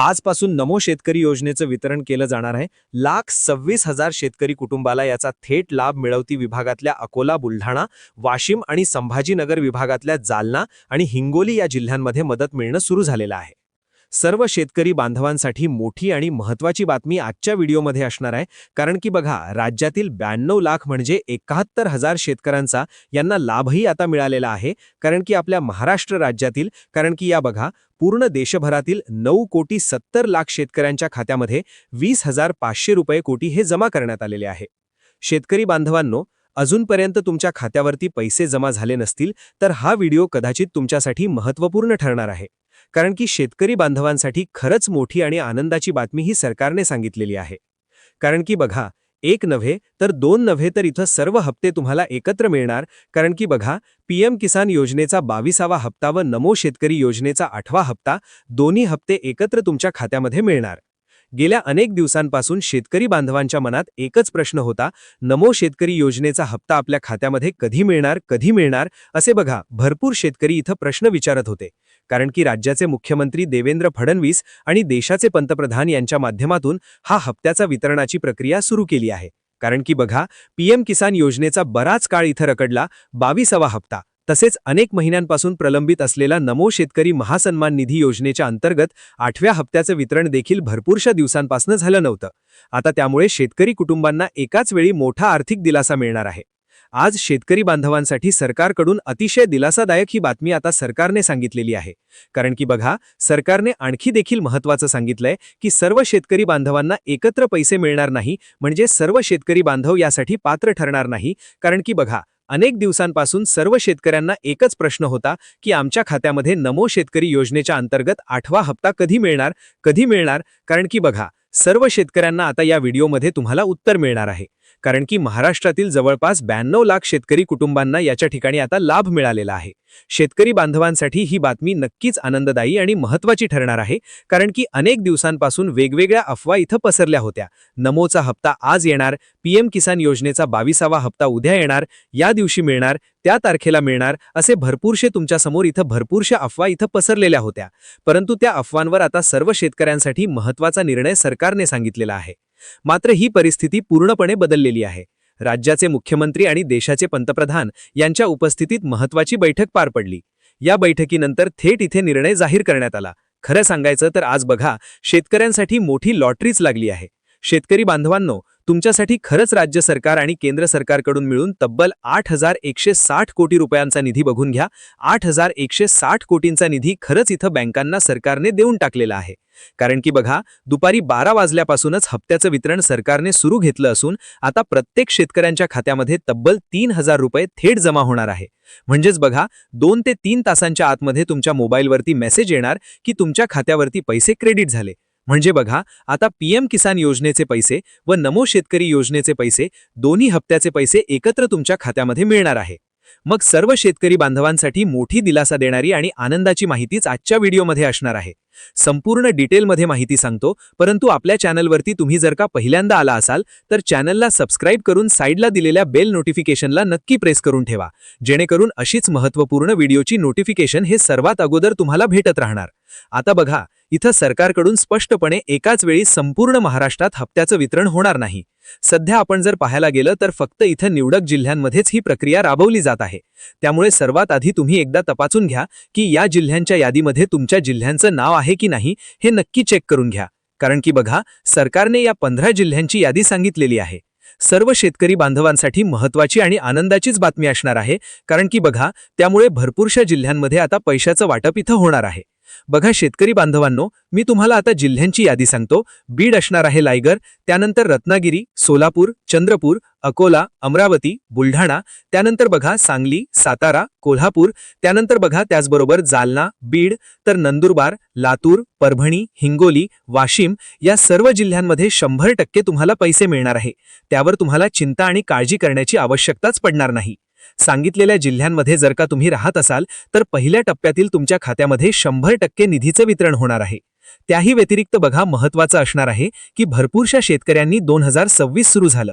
आजपासून नमो शेतकरी योजनेचं वितरण केलं जाणार आहे. लाख सव्वीस हजार शेतकरी कुटुंबाला याचा थेट लाभ मिळवती विभागातल्या अकोला बुलढाणा वाशिम आणि संभाजीनगर विभागातल्या जालना आणि हिंगोली या जिल्ह्यांमध्ये मदत मिळणं सुरू झालेलं आहे. सर्व शेतकरी बांधवांसाठी मोठी आणि महत्त्वाची बातमी आजच्या व्हिडिओमध्ये असणार आहे. कारण की बघा राज्यातील ब्याण्णव लाख म्हणजे एकाहत्तर हजार शेतकऱ्यांचा यांना लाभही आता मिळालेला आहे. कारण की आपल्या महाराष्ट्र राज्यातील कारण की या बघा पूर्ण देशभरातील नऊ कोटी सत्तर लाख शेतकऱ्यांच्या खात्यामध्ये वीस हजार पाचशे रुपये कोटी हे जमा करण्यात आलेले आहे. शेतकरी बांधवांनो अजूनपर्यंत तुमच्या खात्यावरती पैसे जमा झाले नसतील तर हा व्हिडिओ कदाचित तुमच्यासाठी महत्त्वपूर्ण ठरणार आहे. कारण की शेतकरी बांधवांसाठी खरंच मोठी आणि आनंदाची बातमी ही सरकारने सांगितलेली आहे. कारण की बघा एक नव्हे तर दोन नव्हे तर इथं सर्व हप्ते तुम्हाला एकत्र मिळणार. कारण की बघा पीएम किसान योजनेचा बावीसावा हप्ता व नमो शेतकरी योजनेचा आठवा हप्ता दोन्ही हप्ते एकत्र तुमच्या खात्यामध्ये मिळणार. गेल्या अनेक दिवसांपासून शेतकरी बांधवांच्या मनात एकच प्रश्न होता नमो शेतकरी योजनेचा हप्ता आपल्या खात्यामध्ये कधी मिळणार कधी मिळणार? असे बघा भरपूर शेतकरी इथं प्रश्न विचारत होते. कारण की राज्याचे मुख्यमंत्री देवेंद्र फडणवीस आणि देशाचे पंतप्रधान यांच्या माध्यमातून हा हप्त्याचा वितरणाची प्रक्रिया सुरू केली आहे. कारण की बघा पीएम किसान योजनेचा बराच काळ इथं रकडला बावीसावा हप्ता. तसेच अनेक महिन्यांपासून प्रलंबित असलेला नमो शेतकरी महासन्मान निधी योजनेच्या अंतर्गत आठव्या हप्त्याचं वितरण देखील भरपूरशा दिवसांपासून झालं नव्हतं. आता त्यामुळे शेतकरी कुटुंबांना एकाच वेळी मोठा आर्थिक दिलासा मिळणार आहे. आज शेतकरी बांधवांसाठी सरकारकडून अतिशय दिलासादायक ही बातमी आता सरकारने सांगितलेली आहे. कारण की बघा सरकारने आणखी देखील महत्त्वाचं सांगितलंय की सर्व शेतकरी बांधवांना एकत्र पैसे मिळणार नाही म्हणजे सर्व शेतकरी बांधव यासाठी पात्र ठरणार नाही. कारण की बघा अनेक दिवसांपासून सर्व शेतकऱ्यांना एकच प्रश्न होता की आमच्या खात्यामध्ये नमो शेतकरी योजनेच्या अंतर्गत आठवा हप्ता कधी मिळणार कधी मिळणार? कारण की बघा सर्व शेतकऱ्यांना आता या व्हिडिओमध्ये तुम्हाला उत्तर मिळणार आहे. कारण की महाराष्ट्रातील जवळपास ब्याण्णव लाख शेतकरी कुटुंबांना याच्या ठिकाणी आता लाभ मिळालेला आहे. शेतकरी बांधवांसाठी ही बातमी नक्कीच आनंददायी आणि महत्त्वाची ठरणार आहे कारण की अनेक दिवसांपासून वेगवेगळ्या अफवा इथं पसरल्या होत्या. नमोचा हप्ता आज येणार पीएम किसान योजनेचा बावीसावा हप्ता उद्या येणार या दिवशी मिळणार त्या तारखेला मिळणार असे भरपूरशे तुमच्यासमोर इथं भरपूरशा अफवा इथं पसरलेल्या होत्या. परंतु त्या अफवांवर आता सर्व शेतकऱ्यांसाठी महत्त्वाचा निर्णय सरकारने सांगितलेला आहे. मात्र ही परिस्थिती पूर्णपणे बदललेली आहे. राज्याचे मुख्यमंत्री आणि देशाचे पंतप्रधान यांच्या उपस्थितीत महत्त्वाची बैठक पार पडली. या बैठकीनंतर थेट इथे निर्णय जाहीर करण्यात आला. खरं सांगायचं तर आज बघा शेतकऱ्यांसाठी मोठी लॉटरीच लागली आहे. शेतकरी बांधवांनो तुमच्यासाठी खरंच राज्य सरकार आणि केंद्र सरकारकडून मिळून तब्बल आठ हजार एकशे साठ कोटी रुपयांचा निधी बघून घ्या. आठ हजार एकशे साठ कोटींचा निधी खरंच इथं बँकांना सरकारने देऊन टाकलेला आहे. कारण की बघा दुपारी बारा वाजल्यापासूनच हप्त्याचं वितरण सरकारने सुरू घेतलं असून आता प्रत्येक शेतकऱ्यांच्या खात्यामध्ये तब्बल तीन हजार रुपये थेट जमा होणार आहे. म्हणजेच बघा दोन ते तीन तासांच्या आतमध्ये तुमच्या मोबाईलवरती मेसेज येणार की तुमच्या खात्यावरती पैसे क्रेडिट झाले. म्हणजे बघा आता पीएम किसान योजनेचे पैसे व नमो शेतकरी योजनेचे पैसे दोन्ही हप्त्याचे पैसे एकत्र तुमच्या खात्यामध्ये मिळणार आहे. मग सर्व शेतकरी बांधवांसाठी मोठी दिलासा देणारी आणि आनंदाची माहितीच आजच्या व्हिडिओमध्ये असणार आहे. संपूर्ण डिटेलमध्ये माहिती सांगतो परंतु आपल्या चॅनलवरती तुम्ही जर का पहिल्यांदा आला असाल तर चॅनलला सबस्क्राईब करून साईडला दिलेल्या बेल नोटिफिकेशनला नक्की प्रेस करून ठेवा. जेणेकरून अशीच महत्त्वपूर्ण व्हिडिओची नोटिफिकेशन हे सर्वात अगोदर तुम्हाला भेटत राहणार. आता बघा इथं सरकारकडून स्पष्टपणे एकाच वेळी संपूर्ण महाराष्ट्रात हप्त्याचं वितरण होणार नाही. सध्या आपण जर पाहायला गेलं तर फक्त इथं निवडक जिल्ह्यांमध्येच ही प्रक्रिया राबवली जात आहे. त्यामुळे सर्वात आधी तुम्ही एकदा तपासून घ्या की या जिल्ह्यांच्या यादीमध्ये तुमच्या जिल्ह्यांचं नाव आहे की नाही हे नक्की चेक करून घ्या. कारण की बघा सरकारने या पंधरा जिल्ह्यांची यादी सांगितलेली आहे. सर्व शेतकरी बांधवांसाठी महत्वाची आणि आनंदाचीच बातमी असणार आहे. कारण की बघा त्यामुळे भरपूरशा जिल्ह्यांमध्ये आता पैशाचं वाटप इथं होणार आहे. बघा शेतकरी बांधवांनो मी तुम्हाला आता जिल्ह्यांची यादी सांगतो. बीड असणार आहे लायगर त्यानंतर रत्नागिरी सोलापूर चंद्रपूर अकोला अमरावती बुलढाणा त्यानंतर बघा सांगली सातारा कोल्हापूर त्यानंतर बघा त्याचबरोबर जालना बीड तर नंदुरबार लातूर परभणी हिंगोली वाशिम या सर्व जिल्ह्यांमध्ये शंभर टक्के तुम्हाला पैसे मिळणार आहे. त्यावर तुम्हाला चिंता आणि काळजी करण्याची आवश्यकताच पडणार नाही. सांगितलेल्या जिल्ह्यांमध्ये जर का तुम्ही राहत असाल तर पहिल्या टप्प्यातील तुमच्या खात्यामध्ये शंभर टक्के निधीचं वितरण होणार आहे. त्याही व्यतिरिक्त बघा महत्वाचं असणार आहे की भरपूरशा शेतकऱ्यांनी दोन हजार सव्वीस सुरू झालं.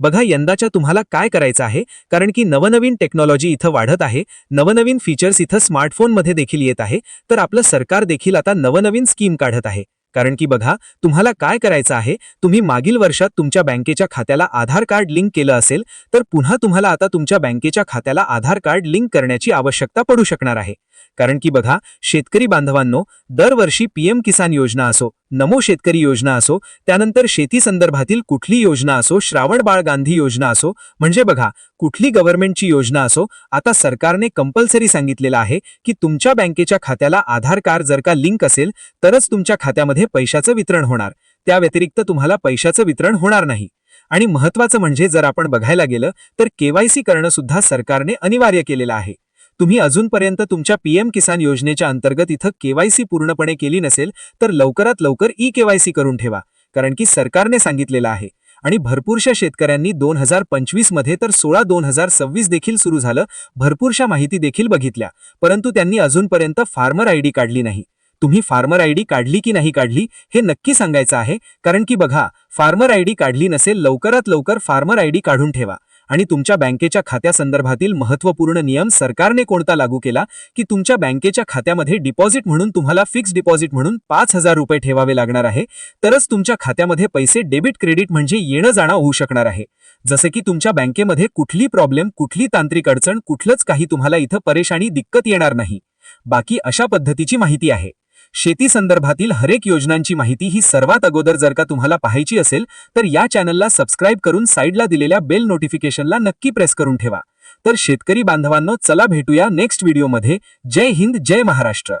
बघा यंदाच्या तुम्हाला काय करायचं आहे? कारण की नवनवीन टेक्नॉलॉजी इथं वाढत आहे नवनवीन फीचर्स इथं स्मार्टफोनमध्ये देखील येत आहे तर आपलं सरकार देखील आता नवनवीन स्कीम काढत आहे. कारण की बघा तुम्हाला काय करायचं आहे? तुम्ही मागील वर्षात तुमच्या बँकेच्या खात्याला आधार कार्ड लिंक केलं असेल तर पुन्हा तुम्हाला आता तुमच्या बँकेच्या खात्याला आधार कार्ड लिंक करण्याची आवश्यकता पडू शकणार आहे. कारण की बघा शेतकरी बांधवांनो दरवर्षी पीएम किसान योजना असो नमो शेतकरी योजना असो त्यानंतर शेती संदर्भातील कुठली योजना असो श्रावण बाळ गांधी योजना असो म्हणजे बघा कुठली गव्हर्नमेंटची योजना असो आता सरकारने कंपल्सरी सांगितलेलं आहे की तुमच्या बँकेच्या खात्याला आधार कार्ड जर का लिंक असेल तरच तुमच्या खात्यामध्ये पैशाचं वितरण होणार. त्या व्यतिरिक्त तुम्हाला पैशाचं वितरण होणार नाही. आणि महत्वाचं म्हणजे जर आपण बघायला गेलं तर केवायसी करणं सुद्धा सरकारने अनिवार्य केलेलं आहे. तुम्ही अजूनपर्यंत तुमच्या पीएम किसान योजनेच्या अंतर्गत इथं केवायसी पूर्णपणे केली नसेल तर लवकरात लवकर ई केवायसी करून ठेवा कारण की सरकारने सांगितलेलं आहे. आणि भरपूरशा शेतकऱ्यांनी दोन हजार पंचवीसमध्ये तर सोळा दोन हजार सव्वीस देखील सुरू झालं भरपूरशा माहिती देखील बघितल्या परंतु त्यांनी अजूनपर्यंत फार्मर आयडी काढली नाही. तुम्ही फार्मर आयडी काढली की नाही काढली हे नक्की सांगायचं आहे कारण की बघा फार्मर आयडी काढली नसेल लवकरात लवकर फार्मर आयडी काढून ठेवा. आणि तुमच्या बँकेच्या खात्यासंदर्भातील महत्त्वपूर्ण नियम सरकारने कोणता लागू केला की तुमच्या बँकेच्या खात्यामध्ये डिपॉझिट म्हणून तुम्हाला फिक्स डिपॉझिट म्हणून पाच हजार रुपये ठेवावे लागणार आहे तरच तुमच्या खात्यामध्ये पैसे डेबिट क्रेडिट म्हणजे येणं जाणं होऊ शकणार आहे. जसे की तुमच्या बँकेमध्ये कुठली प्रॉब्लेम कुठली तांत्रिक अडचण कुठलंच काही तुम्हाला इथं परेशानी दिक्कत येणार नाही. बाकी अशा पद्धतीची माहिती आहे. शेती संदर्भातील हरेक योजनांची माहिती ही सर्वात अगोदर जर का तुम्हाला पाहायची असेल तर या चॅनलला सबस्क्राईब करून साईडला दिलेल्या बेल नोटिफिकेशनला नक्की प्रेस करून ठेवा. तर शेतकरी बांधवांनो चला भेटूया नेक्स्ट व्हिडिओमध्ये. जय हिंद जय महाराष्ट्र.